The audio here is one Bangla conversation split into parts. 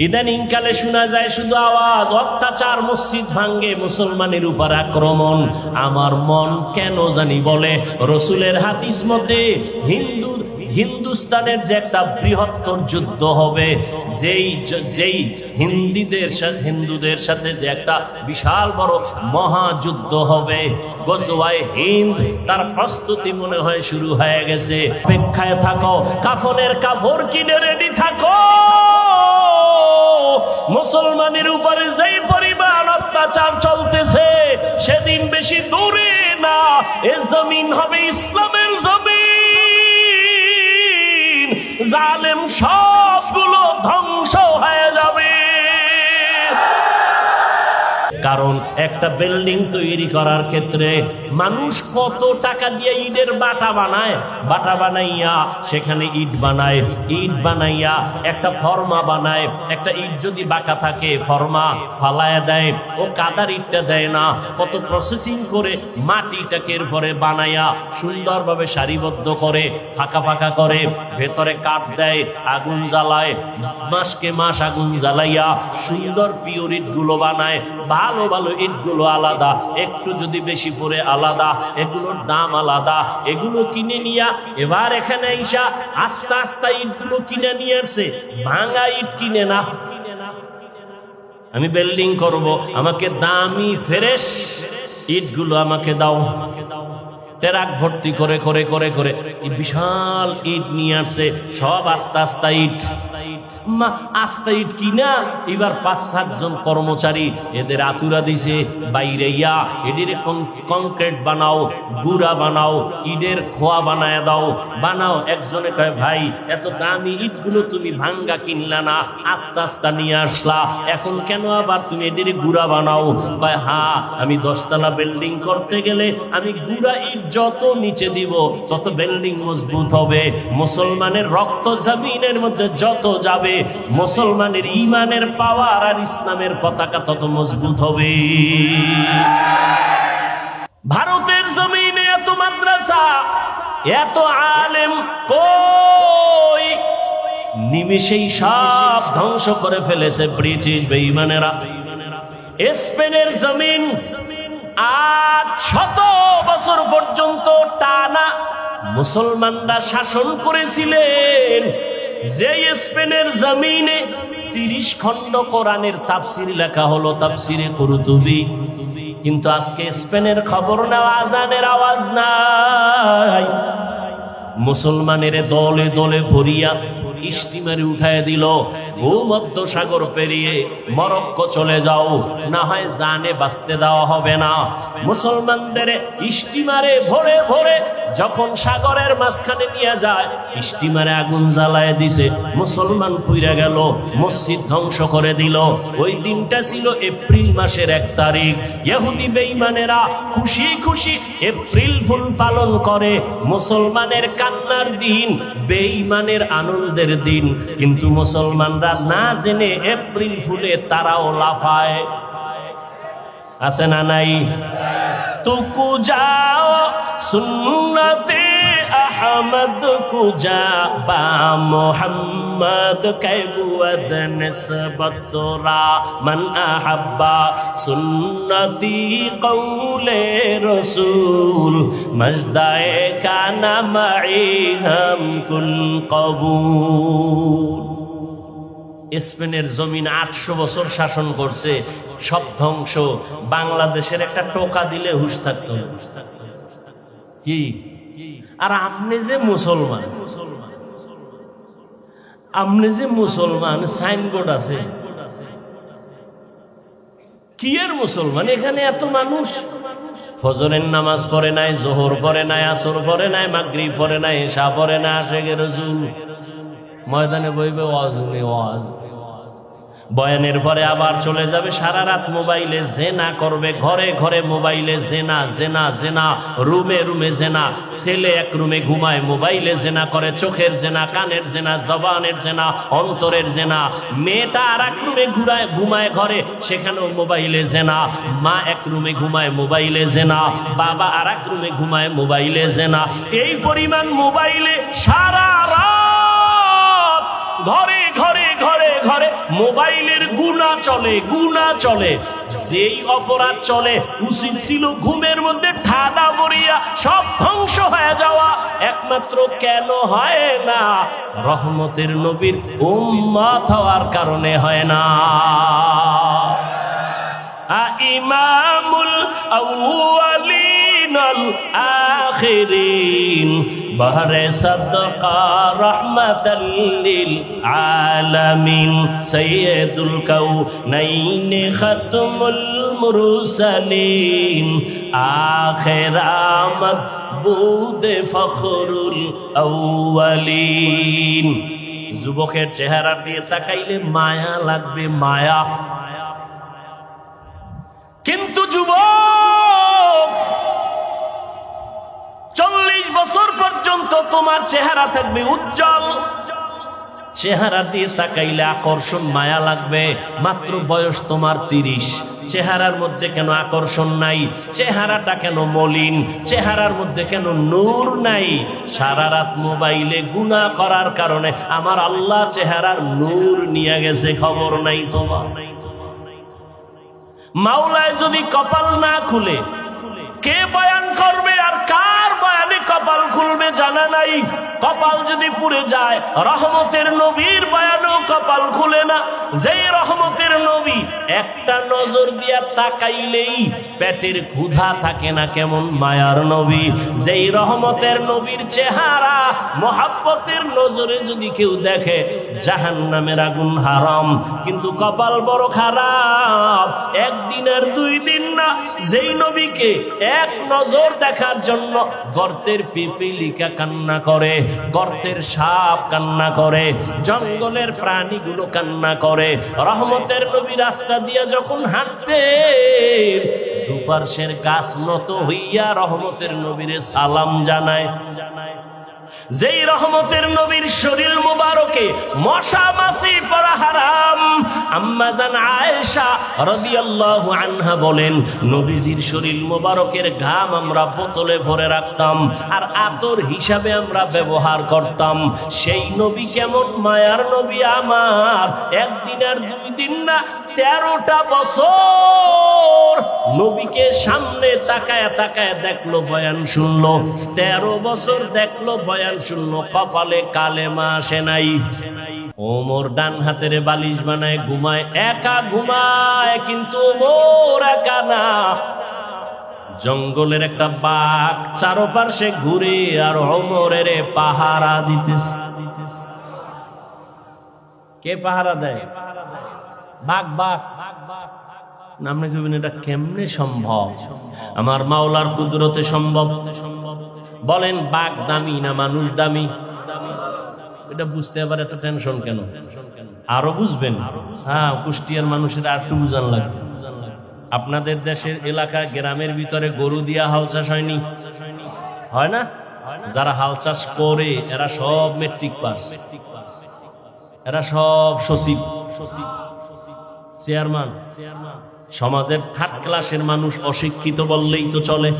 ইদানিংকালে শোনা যায় শুধু আওয়াজ, অত্যাচার, মসজিদ ভাঙ্গে মুসলমানের উপর আক্রমণ। আমার মন কেন জানি বলে, রসুলের হাদিস মতে, হিন্দু, হিন্দুস্তানের যে একটা বৃহত্তর যুদ্ধ হবে, যেই যেই হিন্দিদের সা- হিন্দুদের সাথে যে একটা বিশাল বড় মহাযুদ্ধ হবে, গজওয়ায় হিন্দ তার প্রস্তুতি মনে হয় শুরু হয়ে গেছে। অপেক্ষায় থাকো, কাফনের কাপড় কিনে রেডি থাকো! মুসলমানের উপরে যেই পরিমাণ অত্যাচার চলতেছে, সেদিন বেশি দূরে না, এ জমিন হবে ইসলামের জমিন। জালেম সবগুলো ধ্বংস হয়ে একটা বিল্ডিং তৈরি করার ক্ষেত্রে মানুষ কত টাকা দিয়ে ইটের বাটা বানায়? বাটা বানাইয়া সেখানে ইট বানায়। ইট বানাইয়া একটা ফর্মা বানায়। একটা ইট যদি বাঁকা থাকে, ফর্মা ফালায় দেয়, ও কাদার ইটটা দেয় না। কত প্রসেসিং করে মাটিটাকে এরপরে বানাইয়া সুন্দরভাবে সারিবদ্ধ করে, ফাঁকা ফাঁকা করে, ভেতরে কাঠ দেয়, আগুন জ্বালায়, মাসকে মাস আগুন জ্বালাইয়া সুন্দর পিওর ইটগুলো বানায়, ভালো ভালো ইট গুলো আলাদা, একটু যদি বেশি পরে আলাদা, এগুলোর দাম আলাদা, এগুলো কিনে নিয়া এবার এখানে ইসা আস্তে আস্তে ইটগুলো কিনে নিয়ে আসছে। ভাঙা ইট কিনে না। আমি বিল্ডিং করব, আমাকে দামি ফেরেশ ইটগুলো আমাকে দাও। টেরাক ভর্তি করে করে করে করে। বিশাল ইট নিয়ে আসছে, সব আস্তে আস্তে ইট। মা, আস্তে ইট কিনা এবার পাঁচ সাতজন কর্মচারী এদের আতুরা দিছে, বাইরে ইয়া, এদের কংক্রিট বানাও, গুড়া বানাও, ইটের খোয়া বানায় দাও। বানাও, একজনে কয়, ভাই, এত দামি ইটগুলো তুমি ভাঙ্গা কিনলা না, আস্তে আস্তে নিয়ে আসলা। এখন কেন আবার তুমি এদের গুড়া বানাও? কয় হ্যাঁ আমি দশতলা বিল্ডিং করতে গেলে আমি গুড়া ইট যত নিচে দিব তত বিল্ডিং মজবুত হবে, মুসলমানের রক্ত জমিনের মধ্যে যত যাবে, মুসলমানের ইমানের পাওয়ার আর ইসলামের পতাকা তত মজবুত হবে। ভারতের জমিনে এত মাদ্রাসা, এত আলেম কই? নিমেষেই সব ধ্বংস করে ফেলেছে ব্রিটিশ বেইমানেরা। স্পেনের জমিন আট শত বছর পর্যন্ত টানা মুসলমানরা শাসন করেছিলেন। যে স্পেনের জমিনে তিরিশ খণ্ড কোরআনের তাফসির লেখা হলো, তাফসিরে কুরুতুবি। কিন্তু আজকে স্পেনের খবর নেওয়া আজানের আওয়াজ নাই। মুসলমানের দলে দলে ভরিয়া স্টিমারে উঠায় দিল, ভূমধ্য সাগর পেরিয়ে মরক্ক চলে যাও, না হয় জানে বাঁচতে দেওয়া হবে না। মুসলমানদের স্টিমারে ভরে ভরে যখন সাগরের মাঝখানে নিয়ে যায়, স্টিমারে আগুন জ্বালায় দিছে, মুসলমান পুইরা গেল, মসজিদ ধ্বংস করে দিল। ওই দিনটা ছিল এপ্রিল মাসের এক তারিখ। ইহুদি বেঈমানেরা খুশি খুশি এপ্রিল ফুল পালন করে। মুসলমানের কান্নার দিন, বেঈমানের আনন্দের দিন। কিন্তু মুসলমানরা না জেনে এপ্রিল ফুলে তারাও লাফায়। আছে না নাই? টুকু যাও সুন্নতে আহমদ কু যা বা মোহাম্মদ কৈবুয়দ নসবতরা মন আহব্বা সুন্নতি কৌলে রসুল মজদায় কানা মাই হাম কুল কবুল স্পেনের জমিন আটশো বছর শাসন করছে, সব ধ্বংস। বাংলাদেশের একটা টোকা দিলে হুশ থাকতো। কি? আর আপনি যে মুসলমান, আপনি যে মুসলমান, সাইনবোর্ড আছে। কি এর মুসলমান? এখানে এত মানুষ। ফজরের নামাজ পড়ে নাই, জোহর পড়ে নাই, আসর পড়ে নাই মাগরি পড়ে নাই এসা পড়ে না আশেখের রসুল ময়দানে বইবে ওয়াজ ওয়াজ। বয়ানের পরে আবার চলে যাবে, সারা রাত মোবাইলে জেনা করবে, ঘরে ঘরে মোবাইলে জেনা জেনা জেনা, রুমে রুমে জেনা, ছেলে এক রুমে ঘুমায়, মোবাইলে জেনা করে, চোখের জেনা, কানের জেনা, জবানের জেনা, অন্তরের জেনা, মেয়েটা আর এক রুমে ঘুরায়, ঘুমায় ঘরে, সেখানেও মোবাইলে জেনা, মা এক রুমে ঘুমায়, মোবাইলে জেনা, বাবা আর এক রুমে ঘুমায়, মোবাইলে জেনা, এই পরিমাণ মোবাইলে সারা রাত ঘরে মোবাইলের গুণা চলে গুণা চলে। যেই অপরাধ চলে, উচিত ছিল ঘুমের মধ্যে ঠাডা মরিয়া, সব ধ্বংস হয়ে যাওয়া। একমাত্র কেন হয় না? রহমতের নবীর উম্মত হওয়ার কারণে হয় না। ইমামুল আউয়ালিন আল আখিরিন। বহরে সদকা রহমাতাল লিল আলামিন সাইয়্যিদুল কাউনাইন খাতমুল মুরসালিন আখির বুদ ফখরুল আউয়ালিন। যুবকের চেহারা দিয়ে তাকাইলে মায়া লাগবে, মায়া। কিন্তু যুবক বছর পর্যন্ত তোমার চেহারা থাকবে উজ্জ্বল। চেহারা দিয়ে তাকাইলে আকর্ষণ মায়া লাগবে। মাত্র বয়স তোমার তিরিশ। চেহারার মধ্যে কেন আকর্ষণ নাই? চেহারাটা কেন মলিন? চেহারার মধ্যে কেন নূর নাই? সারা রাত মোবাইলে গুণা করার কারণে আমার আল্লাহ চেহারার নূর নিয়ে গেছে, খবর নাই তোমার। মাওলায় যদি কপাল না খুলে কে বয়ান করবে আর কার বয়ানে কপাল খুলবে জানা নাই। কপাল যদি পুড়ে যায়, রহমতের নবীর বয়ানও কপাল খুলে না। যেই রহমতের নবী একটা নজর দিয়া তাকাইলেই পেটের ক্ষুধা থাকে না কেমন মায়ার নবী। যেই রহমতের নবীর চেহারা, মহাব্বতের নজরে যদি কেউ দেখে জাহান নামের আগুন হারাম। কিন্তু কপাল বড় খারাপ, একদিন আর দুই দিন না। যেই নবীকে এক নজর দেখার জন্য গর্তের পিপিলিকা কান্না করে, গর্তের সাপ কান্না করে, জঙ্গলের প্রাণীগুলো কান্না করে। রহমতের নবী রাস্তা দিয়ে যখন হাঁটতে দুপার্শ্বের গাছ নত হইয়া রহমতের নবীরে সালাম জানায়। যেই রহমতের নবীর শরীর মুবারকে মশা মাসি পড়া হারাম। আম্মাজান আয়েশা রাদিয়াল্লাহু আনহা বলেন, নবীজির শরীর মুবারকের ঘাম আমরা বোতলে ভরে রাখতাম আর আতর হিসাবে আমরা ব্যবহার করতাম। সেই নবী কেমন মায়ার নবী আমার। একদিন আর দুই দিন না, তেরোটা বছর নবীকে সামনে তাকায় তাকায় দেখল, বয়ান শুনলো। তেরো বছর দেখল, বয়ান শুনলো কপালে কালেমা আসে নাই। ওমর ডান হাতের বালিশ বানায়, ঘুমায়, একা ঘুমায়, কিন্তু ওমর একা না। জঙ্গলের একটা বাঘ চারোপাশে ঘুরে আর ওমরের পাহারা দিতেছে। কে পাহারা দেয়? বাঘ বাঘ। আপনি কইবেন এটা কেমনে সম্ভব? আমার মাওলার কুদরতে সম্ভব। বলেন বাঘ দামি না মানুষ দামি? এটা বুঝতে আবার এত টেনশন কেন? আরও বুঝবেন? হ্যাঁ কুষ্টিয়ার মানুষের আর একটু বুঝান লাগবে। আপনাদের দেশের এলাকা, গ্রামের ভিতরে গরু দিয়া হাল চাষ হয়নি? হয় না? যারা হাল চাষ করে, এরা সব মেট্রিক পাস এরা সব সচিব। সচিব চেয়ারম্যান সমাজের থার্ড ক্লাসের মানুষ অশিক্ষিত বললেই তো চলে।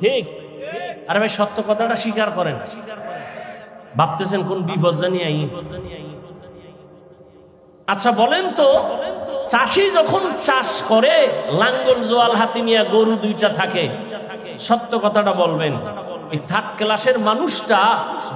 ঠিক। আরে ভাই, সত্য কথাটা স্বীকার করেন ভাবতেছেন কোন বিপদ জানি আই আচ্ছা বলেন তো, চাষি যখন চাষ করে, লাঙ্গল, জোয়াল, হাতি নিয়ে গরু দুইটা থাকে, সত্য কথাটা বলবেন? এই থার্ড ক্লাসের মানুষটা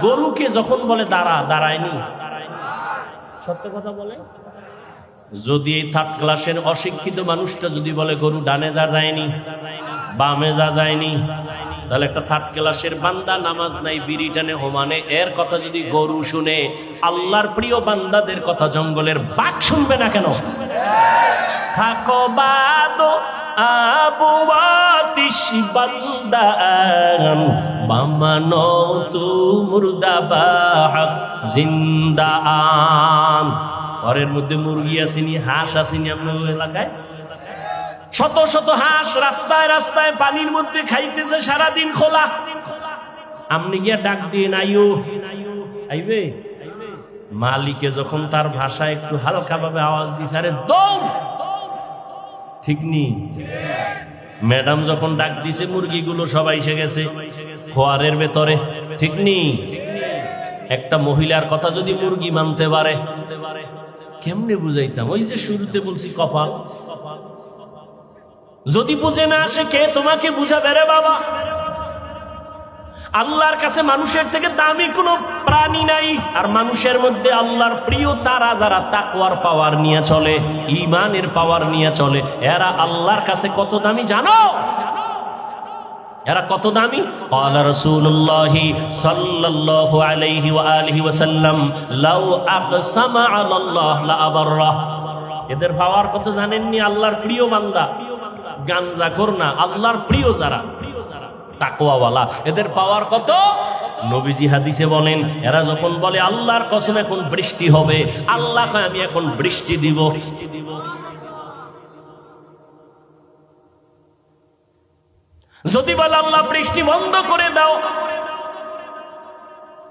গরুকে যখন বলে, দাঁড়া, দাঁড়ায়নি। সত্য কথা বলে? যদি এই থার্ড ক্লাসের অশিক্ষিত মানুষটা যদি বলে, গরু ডানে যা যায়নি, বামে যা যায়নি তাহলে একটা থার্ড ক্লাসের বান্দা নামাজ নাই, বিড়ি টানে হোমানে। এর কথা যদি গরু শুনে, আল্লাহর প্রিয় বান্দাদের কথা জঙ্গলের বাঘ শুনবে না কেন? মুর্দাবাহ জিন্দা ঘরের মধ্যে মুরগি আসেনি, হাঁস আসেনি আপনার এলাকায়? শত শত হাঁস রাস্তায় রাস্তায় পানির মধ্যে খাইতেছে সারাদিন খোলা। আপনি গিয়া ডাক দিয়ে আইও আইবে? মালিকে যখন তার ভাষা একটু হালকা ভাবে আওয়াজ দিছে, আরে দৌড়! ঠিক নি? ম্যাডাম যখন ডাক দিছে, মুরগিগুলো সবাই এসে গেছে খোয়ারের ভেতরে। ঠিক নি? একটা মহিলার কথা যদি মুরগি মানতে পারে। কেমনে বুঝাইতাম? ওই যে শুরুতে বলছি, কপাল। যদি বুঝে না আসে কে তোমাকে বুঝাবে রে বাবা আল্লাহর কাছে মানুষের থেকে দামি কোনো প্রাণী নাই আর মানুষের মধ্যে আল্লাহর প্রিয় তারা যারা তাকওয়ার পাওয়ার নিয়ে চলে ইমানের পাওয়ার নিয়ে চলে এরা আল্লাহর কাছে কত দামি জানো এরা কত দামি قال رسول الله صلى الله عليه واله وسلم لو اقسم على الله لابره এদের পাওয়ার কত জানেননি আল্লাহর প্রিয় বান্দা গাঞ্জাখোর না, আল্লাহর প্রিয় যারা এদের পাওয়ার কত? নবীজি হাদিসে বলেন, এরা যখন বলে আল্লাহর কসম এখন বৃষ্টি হবে, আল্লাহ আমি এখন বৃষ্টি দিব। যদি বলে, আল্লাহ, বৃষ্টি বন্ধ করে দাও।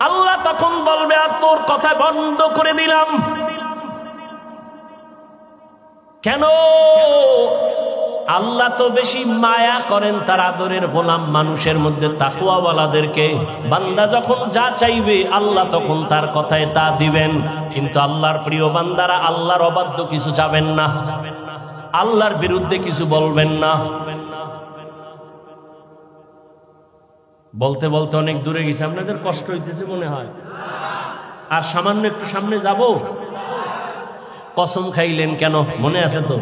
আল্লাহ তখন বলবে, আর তোর কথা বন্ধ করে দিলাম। কেন? আল্লাহ তো বেশি মায়া করেন তার আদরের গোলাম মানুষের মধ্যে তাকুয়াওয়ালাদেরকে। বান্দা যখন যা চাইবে, আল্লাহ তখন তার কথায় তা দিবেন। কিন্তু আল্লাহর প্রিয় বান্দারা আল্লাহর অবাধ্য কিছু যাবেন না। আল্লাহর বিরুদ্ধে কিছু বলবেন না। বলতে বলতে অনেক দূরে গেছে। আপনাদের কষ্ট হইতেছে মনে হয়। আর সামান্য একটু সামনে যাব? কসম খাইলেন কেন? মনে আছে তো?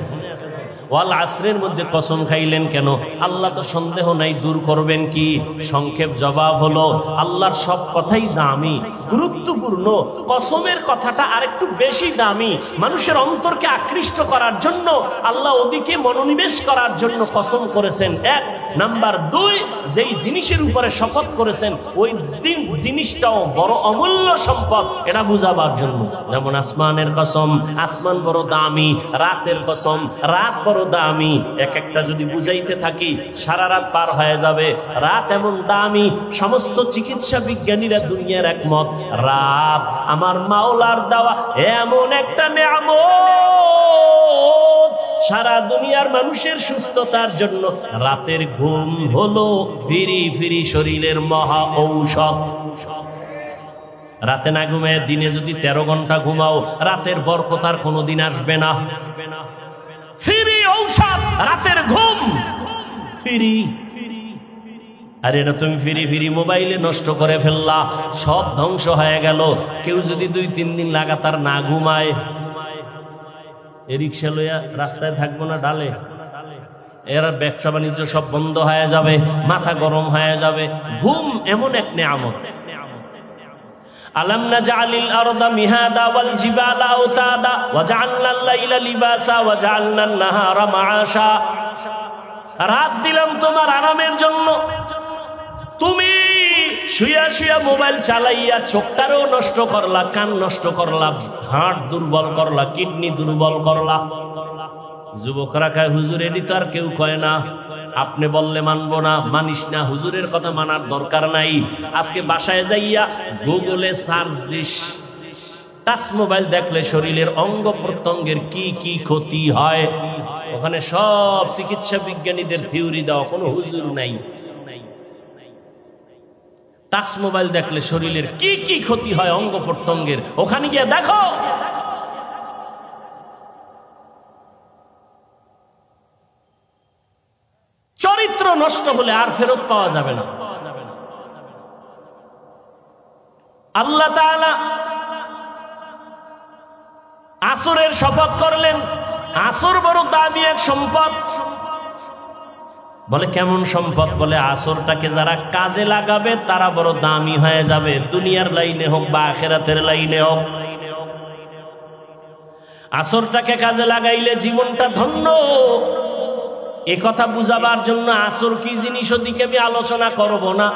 ওয়াল আসরের মধ্যে কসম খাইলেন কেন? আল্লাহ তো সন্দেহ নাই, দূর করবেন কি? সংক্ষেপ জবাব হলো, আল্লাহর সব কথাই দামি, গুরুত্বপূর্ণ, কসমের কথাটা আরেকটু বেশি দামি, মানুষের অন্তরকে আকৃষ্ট করার জন্য, আল্লাহ ওদিকে মনোনিবেশ করার জন্য কসম করেছেন। এক, নাম্বার দুই, যেই জিনিসের উপরে শপথ করেছেন, ওই দিন জিনিসটাও বড় অমূল্য সম্পদ, এটা বুঝাবার জন্য। যেমন আসমানের কসম, আসমান বড় দামি, রাতের কসম, রাত বড় দামি। এক একটা যদি বুঝাইতে থাকি, সারা রাত পার হয়ে যাবে। রাত এমন দামি, সমস্ত চিকিৎসা বিজ্ঞানীরা দুনিয়ার একমত। রাত আমার মাওলার দেওয়া এমন একটা নেয়ামত। সারা দুনিয়ার মানুষের সুস্থতার জন্য রাতের ঘুম হলো ফিরি ফিরি শরীরের মহা ঔষধ। রাতে না ঘুমায়, দিনে যদি তেরো ঘণ্টা ঘুমাও, রাতের বরকত আর কোনোদিন আসবে না। ফিরি ঔষধ, রাতের ঘুম। ফিরি, আর এটা তুমি ফিরি ফিরি মোবাইলে নষ্ট করে ফেললা, সব ধ্বংস হয়ে গেল। কেউ যদি দুই, তিন দিন লাগাতার না ঘুমায়, এ রিক্সা লইয়া রাস্তায় থাকব না ডালে? এরা ব্যবসা বাণিজ্য সব বন্ধ হয়ে যাবে, মাথা গরম হয়ে যাবে। ঘুম এমন এক নেয়ামত। আলম না জালিল আরদা মিহাদা ওয়াল জিবালা আওতাদা ওয়া জাআলনা লাইলা লিবাসা ওয়া জাআলনা নাহারা মাআশা। রাত দিলাম তোমার আরামের জন্য। তুমি শুয়া শুয়া মোবাইল চালাইয়া চোখটারও নষ্ট করলা, কান নষ্ট করলা, হাড় দুর্বল করলা, কিডনি দুর্বল করলা। যুবকরা খায় হুজুর এটি তো আর কেউ কয় না। আপনি বললে মানবো না, মানিস না, হুজুরের কথা মানার দরকার নাই। আজকে বাসায় যাইয়া গুগলে সার্চ দিস। টাচ মোবাইল দেখলে শরীরের অঙ্গ প্রত্যঙ্গের কি কি ক্ষতি হয়। ওখানে সব চিকিৎসা বিজ্ঞানীদের থিওরি দেওয়া, কোনো হুজুর নাই। টাচ মোবাইল দেখলে শরীরের কি কি ক্ষতি হয় অঙ্গ প্রত্যঙ্গের, ওখানে গিয়ে দেখো। চরিত্র নষ্ট হলে আর ফেরত পাওয়া যাবে না। আল্লাহ আসরের শপথ করলেন, আসর বড় দামি এক সম্পদ। বলে, কেমন সম্পদ? বলে, আসরটাকে যারা কাজে লাগাবে, তারা বড় দামি হয়ে যাবে। দুনিয়ার লাইনে হোক বা আখেরাতের লাইনে হোক। আসরটাকে কাজে লাগাইলে জীবনটা ধন্য। এ কথা বুঝাবার জন্য আসর কি জিনিস ওদিকে আমি আলোচনা করব না?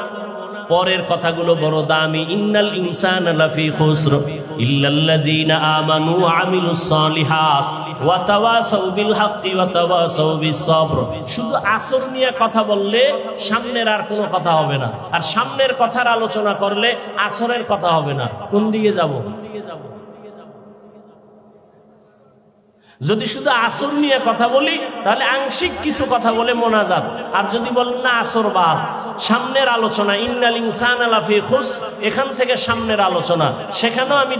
পরের কথাগুলো বড় দামি। ইন্নাল ইনসান লাফি খুসর। ইল্লাল্লাযীনা আমানু ওয়া আমিলুস সালিহাত। ওয়া তাওয়াসাউ বিল হাক্কি ওয়া তাওয়াসাউ বিস সাবর। শুধু আসর নিয়ে কথা বললে সামনের আর কোনো কথা হবে না। আর সামনের কথার আলোচনা করলে আসরের কথা হবে না। কোন দিকে যাব? যদি শুধু আসর নিয়ে কথা বলি, তাহলে আংশিক কিছু কথা বলে মোনাজাত। আর যদি বলেন, না, আসর বাদ। সামনের আলোচনা, ইন্নাল ইনসান আলাফি খুস এখান থেকে সামনের আলোচনা। সেখানেও আমি